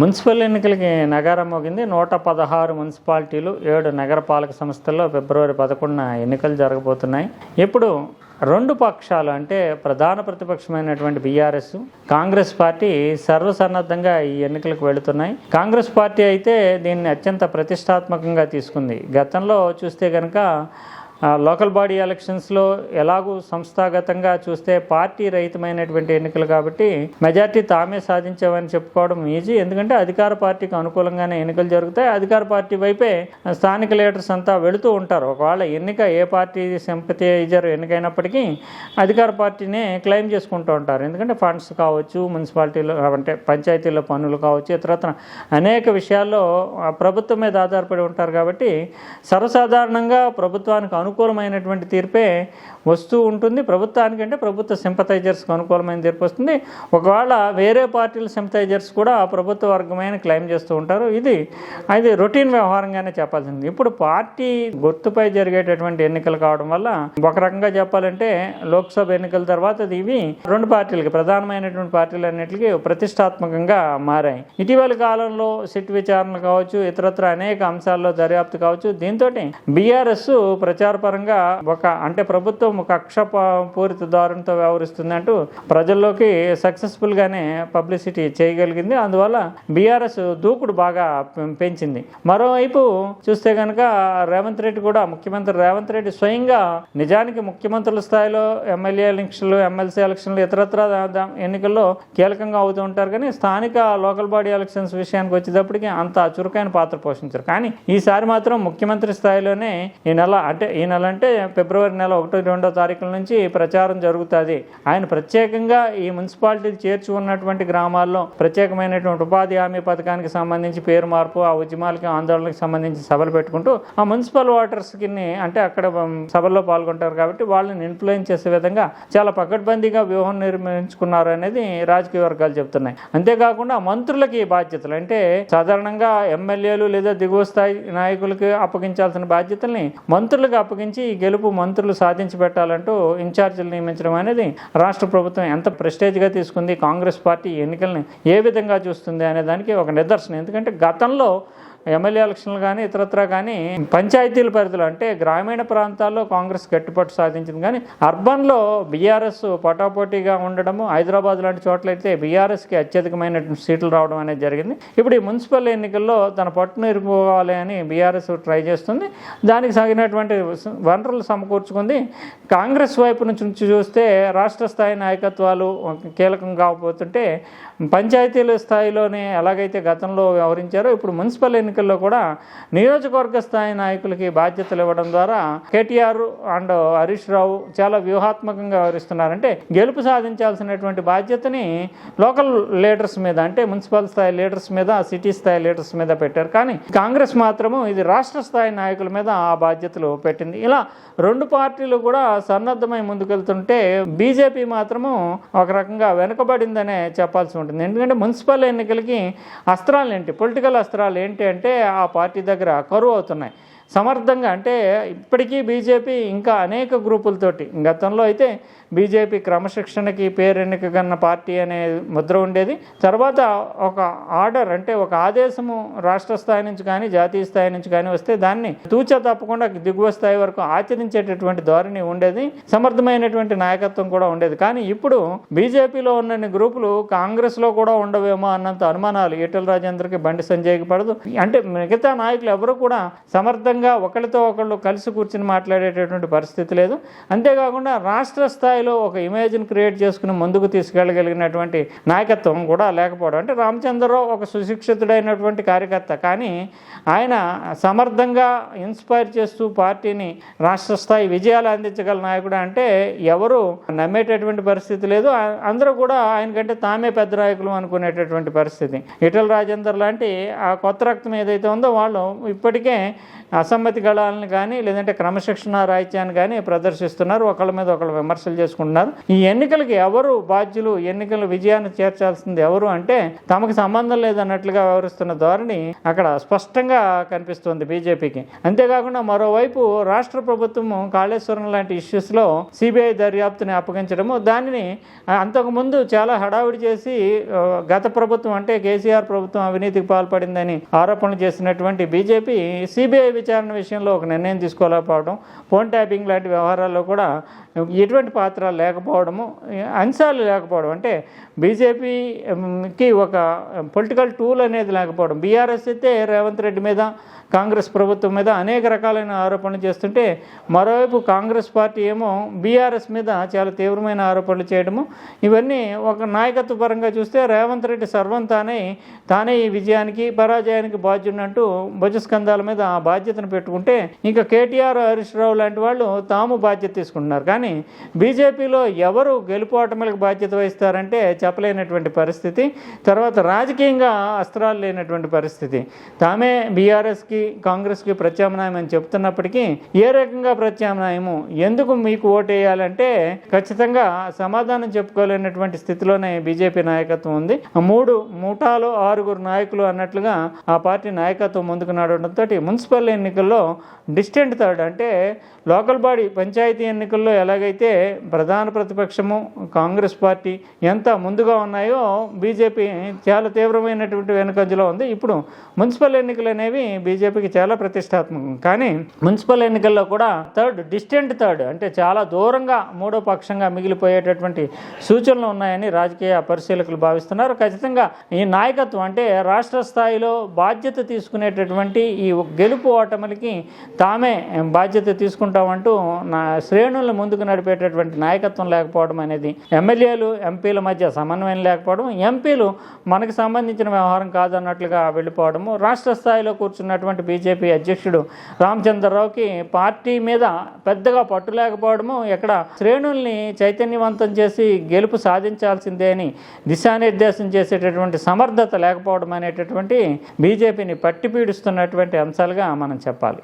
Municipal ఎన్నికలకి నగారం మోగింది. నూట పదహారు మున్సిపాలిటీలు ఏడు నగరపాలక సంస్థల్లో ఫిబ్రవరి పదకొండున ఎన్నికలు జరగబోతున్నాయి. ఇప్పుడు రెండు పక్షాలు అంటే ప్రధాన ప్రతిపక్షమైనటువంటి బీఆర్ఎస్ కాంగ్రెస్ పార్టీ సర్వసన్నద్ధంగా ఈ ఎన్నికలకు వెళుతున్నాయి. కాంగ్రెస్ పార్టీ అయితే దీన్ని అత్యంత ప్రతిష్టాత్మకంగా తీసుకుంది. గతంలో చూస్తే కనుక లోకల్ బాడీ ఎలక్షన్స్లో ఎలాగూ సంస్థాగతంగా చూస్తే పార్టీ రహితమైనటువంటి ఎన్నికలు కాబట్టి మెజార్టీ తామే సాధించామని చెప్పుకోవడం ఈజీ. ఎందుకంటే అధికార పార్టీకి అనుకూలంగానే ఎన్నికలు జరుగుతాయి. అధికార పార్టీ వైపే స్థానిక లీడర్స్ అంతా వెళుతూ ఉంటారు. ఒకవేళ ఎన్నిక ఏ పార్టీ సింపతైజర్ ఎన్నికైనప్పటికీ అధికార పార్టీనే క్లెయిమ్ చేసుకుంటూ ఉంటారు. ఎందుకంటే ఫండ్స్ కావచ్చు మున్సిపాలిటీలో అంటే పంచాయతీలో పనులు కావచ్చు ఇతరత్ర అనేక విషయాల్లో ప్రభుత్వం మీద ఆధారపడి ఉంటారు కాబట్టి సర్వసాధారణంగా ప్రభుత్వానికి అనుకూలమైనటువంటి తీర్పే వస్తూ ఉంటుంది. ప్రభుత్వానికంటే ప్రభుత్వ సింపతైజర్స్కి అనుకూలమైన తీర్పు వస్తుంది. ఒకవేళ వేరే పార్టీల సింపతైజర్స్ కూడా ఆ ప్రభుత్వ వర్గమైన క్లెయిమ్ చేస్తూ ఉంటారు. ఇది అది రొటీన్ వ్యవహారంగానే చెప్పాల్సింది. ఇప్పుడు పార్టీ గుర్తుపై జరిగేటటువంటి ఎన్నికలు కావడం వల్ల ఒక రకంగా చెప్పాలంటే లోక్సభ ఎన్నికల తర్వాత ఇది ఇవి రెండు పార్టీలకి ప్రధానమైనటువంటి పార్టీలు అన్నిటికీ ప్రతిష్టాత్మకంగా మారాయి. ఇటీవల కాలంలో సిట్ విచారణ కావచ్చు ఇతరత్ర అనేక అంశాల్లో దర్యాప్తు కావచ్చు. దీంతో బీఆర్ఎస్ పరంగా ఒక అంటే ప్రభుత్వం ఒక కక్ష ప- పూరిత ధోరణితో వ్యవహరిస్తుందంటూ ప్రజల్లోకి సక్సెస్ఫుల్ గానే పబ్లిసిటీ చేయగలిగింది. అందువల్ల బీఆర్ఎస్ దూకుడు బాగా పెంచింది. మరోవైపు చూస్తే కనుక రేవంత్ రెడ్డి కూడా ముఖ్యమంత్రి రేవంత్ రెడ్డి స్వయంగా నిజానికి ముఖ్యమంత్రుల స్థాయిలో ఎమ్మెల్యే ఎలక్షన్లు ఎమ్మెల్సీ ఎలక్షన్లు ఇతరత్ర ఎన్నికల్లో కీలకంగా అవుతూ ఉంటారు. కానీ స్థానిక లోకల్ బాడీ ఎలక్షన్స్ విషయానికి వచ్చేటప్పటికి అంత చురుకైన పాత్ర పోషించారు. కానీ ఈసారి మాత్రం ముఖ్యమంత్రి స్థాయిలోనే ఈ నెల అంటే ఈ నెల అంటే ఫిబ్రవరి నెల ఒకటో రెండో తారీఖుల నుంచి ప్రచారం జరుగుతుంది. ఆయన ప్రత్యేకంగా ఈ మున్సిపాలిటీలు చేర్చి ఉన్నటువంటి గ్రామాల్లో ప్రత్యేకమైనటువంటి ఉపాధి హామీ పథకానికి సంబంధించి పేరు మార్పు ఆ ఉద్యమాలకి ఆందోళనకి సంబంధించి సభలు పెట్టుకుంటూ ఆ మున్సిపల్ వాటర్స్కి అంటే అక్కడ సభల్లో పాల్గొంటారు కాబట్టి వాళ్ళని ఇన్ఫ్లుయెన్స్ చేసే విధంగా చాలా పకడ్బందీగా వ్యూహం నిర్మించుకున్నారు అనేది రాజకీయ వర్గాలు చెప్తున్నాయి అంతేకాకుండా మంత్రులకి ఈ బాధ్యతలు అంటే సాధారణంగా ఎమ్మెల్యేలు లేదా దిగువ స్థాయి నాయకులకి అప్పగించాల్సిన బాధ్యతల్ని మంత్రులకు అప్పగించి ఈ గెలుపు మంత్రులు సాధించి పెట్టాలంటూ ఇన్ఛార్జీలు నియమించడం అనేది రాష్ట్ర ప్రభుత్వం ఎంత ప్రెస్టేజ్గా తీసుకుంది కాంగ్రెస్ పార్టీ ఈ ఎన్నికల్ని ఏ విధంగా చూస్తుంది అనే దానికి ఒక నిదర్శనం. ఎందుకంటే గతంలో ఎమ్మెల్యే ఎలక్షన్లు కానీ ఇతరత్ర కానీ పంచాయతీల పరిధిలో అంటే గ్రామీణ ప్రాంతాల్లో కాంగ్రెస్ గట్టిపట్టు సాధించింది. కానీ అర్బన్లో బీఆర్ఎస్ పోటాపోటీగా ఉండడము హైదరాబాద్ లాంటి చోట్లయితే బీఆర్ఎస్కి అత్యధికమైన సీట్లు రావడం అనేది జరిగింది. ఇప్పుడు ఈ మున్సిపల్ ఎన్నికల్లో తన పట్టును ఇరుకోవాలి అని బీఆర్ఎస్ ట్రై చేస్తుంది. దానికి సాగినటువంటి వనరులు సమకూర్చుకుంది. కాంగ్రెస్ వైపు నుంచి చూస్తే రాష్ట్ర స్థాయి నాయకత్వాలు కీలకం కాకపోతుంటే పంచాయతీల స్థాయిలోనే ఎలాగైతే గతంలో వ్యవహరించారో ఇప్పుడు మున్సిపల్ ఎన్నిక ఎన్నికల్లో కూడా నియోజకవర్గ స్థాయి నాయకులకి బాధ్యతలు ఇవ్వడం ద్వారా కేటీఆర్ అండ్ హరీష్ రావు చాలా వ్యూహాత్మకంగా వ్యవహరిస్తున్నారంటే గెలుపు సాధించాల్సినటువంటి బాధ్యతని లోకల్ లీడర్స్ మీద అంటే మున్సిపల్ స్థాయి లీడర్స్ మీద సిటీ స్థాయి లీడర్స్ మీద పెట్టారు. కానీ కాంగ్రెస్ మాత్రము ఇది రాష్ట్ర స్థాయి నాయకుల మీద ఆ బాధ్యతలు పెట్టింది. ఇలా రెండు పార్టీలు కూడా సన్నద్ధమై ముందుకెళ్తుంటే బీజేపీ మాత్రము ఒక రకంగా వెనుకబడిందనే చెప్పాల్సి ఉంటుంది. ఎందుకంటే మున్సిపల్ ఎన్నికలకి అస్త్రాలు ఏంటి పొలిటికల్ అస్త్రాలు ఏంటి అంటే ఆ పార్టీ దగ్గర కరువు అవుతున్నాయి. సమర్థంగా అంటే ఇప్పటికీ బీజేపీ ఇంకా అనేక గ్రూపులతోటి గతంలో అయితే బీజేపీ క్రమశిక్షణకి పేరెన్నిక కన్న పార్టీ అనే ముద్ర ఉండేది. తర్వాత ఒక ఆర్డర్ అంటే ఒక ఆదేశము రాష్ట్ర స్థాయి నుంచి కానీ జాతీయ స్థాయి నుంచి కానీ వస్తే దాన్ని తూచ తప్పకుండా దిగువ స్థాయి వరకు ఆచరించేటటువంటి ధోరణి ఉండేది. సమర్థమైనటువంటి నాయకత్వం కూడా ఉండేది. కానీ ఇప్పుడు బీజేపీలో ఉన్న గ్రూపులు కాంగ్రెస్లో కూడా ఉండవేమో అన్నంత అనుమానాలు. ఈటల రాజేంద్రకి బండి సంజయ్కి పడదు. అంటే మిగతా నాయకులు ఎవరు కూడా సమర్థంగా ఒకరితో ఒకళ్ళు కలిసి కూర్చుని మాట్లాడేటటువంటి పరిస్థితి లేదు. అంతేకాకుండా రాష్ట్ర స్థాయిలో ఒక ఇమేజ్ని క్రియేట్ చేసుకుని ముందుకు తీసుకెళ్ళగలిగినటువంటి నాయకత్వం కూడా లేకపోవడం. అంటే రామచంద్రరావు ఒక సుశిక్షితుడైనటువంటి కార్యకర్త. కానీ ఆయన సమర్థంగా ఇన్స్పైర్ చేస్తూ పార్టీని రాష్ట్ర స్థాయి విజయాలు అందించగల నాయకుడు అంటే ఎవరు నమ్మేటటువంటి పరిస్థితి లేదు. అందరూ కూడా ఆయనకంటే తామే పెద్ద నాయకులు అనుకునేటటువంటి పరిస్థితి. ఇటల రాజేందర్ లాంటి ఆ కొత్త రక్తం ఏదైతే ఉందో వాళ్ళు ఇప్పటికే ఆ అసమ్మతి గళాలను కానీ లేదంటే క్రమశిక్షణ రాహిత్యాన్ని కానీ ప్రదర్శిస్తున్నారు. ఒకళ్ళ మీద ఒకళ్ళు విమర్శలు చేసుకుంటున్నారు. ఈ ఎన్నికలకి ఎవరు బాధ్యులు ఎన్నికల విజయాన్ని చేర్చాల్సింది ఎవరు అంటే తమకు సంబంధం లేదన్నట్లుగా వ్యవహరిస్తున్న ధోరణి అక్కడ స్పష్టంగా కనిపిస్తుంది బీజేపీకి. అంతేకాకుండా మరోవైపు రాష్ట్ర ప్రభుత్వం కాళేశ్వరం లాంటి ఇష్యూస్లో సిబిఐ దర్యాప్తుని అప్పగించడము దానిని అంతకుముందు చాలా హడావిడి చేసి గత ప్రభుత్వం అంటే కేసీఆర్ ప్రభుత్వం అవినీతికి పాల్పడిందని ఆరోపణలు చేసినటువంటి బీజేపీ సిబిఐ విచారణ విషయంలో ఒక నిర్ణయం తీసుకోలేకపోవడం ఫోన్ ట్యాపింగ్ లాంటి వ్యవహారాల్లో కూడా ఎటువంటి పాత్ర లేకపోవడము అంశాలు లేకపోవడం అంటే బీజేపీకి ఒక పొలిటికల్ టూల్ అనేది లేకపోవడం బీఆర్ఎస్ అయితే రేవంత్ రెడ్డి మీద కాంగ్రెస్ ప్రభుత్వం మీద అనేక రకాలైన ఆరోపణలు చేస్తుంటే మరోవైపు కాంగ్రెస్ పార్టీ ఏమో బీఆర్ఎస్ మీద చాలా తీవ్రమైన ఆరోపణలు చేయడము ఇవన్నీ ఒక నాయకత్వ పరంగా చూస్తే రేవంత్ రెడ్డి సర్వం తానే తానే ఈ విజయానికి పరాజయానికి బాధ్యుడంటూ భుజస్కంధాల మీద ఆ బాధ్యతను పెట్టుకుంటే ఇంకా కేటీఆర్ హరీష్ రావు లాంటి వాళ్ళు తాము బాధ్యత తీసుకుంటున్నారు. కానీ బీజేపీలో ఎవరు గెలుపోటములకు బాధ్యత వహిస్తారంటే చెప్పలేనటువంటి పరిస్థితి. తర్వాత రాజకీయంగా అస్త్రాలు లేనటువంటి పరిస్థితి. తామే బీఆర్ఎస్కి కాంగ్రెస్కి ప్రత్యామ్నాయం అని చెప్తున్నప్పటికీ ఏ రకంగా ప్రత్యామ్నాయము? ఎందుకు మీకు ఓటేయాలంటే ఖచ్చితంగా సమాధానం చెప్పుకోలేనటువంటి స్థితిలోనే బీజేపీ నాయకత్వం ఉంది. ఆ మూడు ముఠాలు ఆరుగురు నాయకులు అన్నట్లుగా ఆ పార్టీ నాయకత్వం ముందుకు నడవడంతో మున్సిపల్ ఎన్నికల్లో డిస్టెంట్ థర్డ్ అంటే లోకల్ బాడీ పంచాయతీ ఎన్నికల్లో ఎలాగైతే ప్రధాన ప్రతిపక్షము కాంగ్రెస్ పార్టీ ఎంత ముందుగా ఉన్నాయో బీజేపీ చాలా తీవ్రమైనటువంటి వెనుకంజలో ఉంది. ఇప్పుడు మున్సిపల్ ఎన్నికలు అనేవి బీజేపీకి చాలా ప్రతిష్టాత్మకం. కానీ మున్సిపల్ ఎన్నికల్లో కూడా థర్డ్ డిస్టెంట్ థర్డ్ అంటే చాలా దూరంగా మూడో పక్షంగా మిగిలిపోయేటటువంటి సూచనలు ఉన్నాయని రాజకీయ పరిశీలకులు భావిస్తున్నారు. ఖచ్చితంగా ఈ నాయకత్వం అంటే రాష్ట్ర స్థాయిలో బాధ్యత తీసుకునేటటువంటి ఈ గెలుపు ఓటమిలకి తామే బాధ్యత తీసుకుంటామంటూ నా శ్రేణులను ముందుకు నడిపేటటువంటి నాయకత్వం లేకపోవడం అనేది ఎమ్మెల్యేలు ఎంపీల మధ్య సమన్వయం లేకపోవడం ఎంపీలు మనకు సంబంధించిన వ్యవహారం కాదన్నట్లుగా వెళ్ళిపోవడము రాష్ట్ర స్థాయిలో కూర్చున్నటువంటి బీజేపీ అధ్యక్షుడు రామచంద్రరావుకి పార్టీ మీద పెద్దగా పట్టు లేకపోవడము ఎక్కడ శ్రేణుల్ని చైతన్యవంతం చేసి గెలుపు సాధించాల్సిందే అని దిశానిర్దేశం చేసేటటువంటి సమర్థత లేకపోవడం అనేటటువంటి బీజేపీని పట్టి పీడిస్తున్నటువంటి అంశాలుగా మనం చెప్పాలి.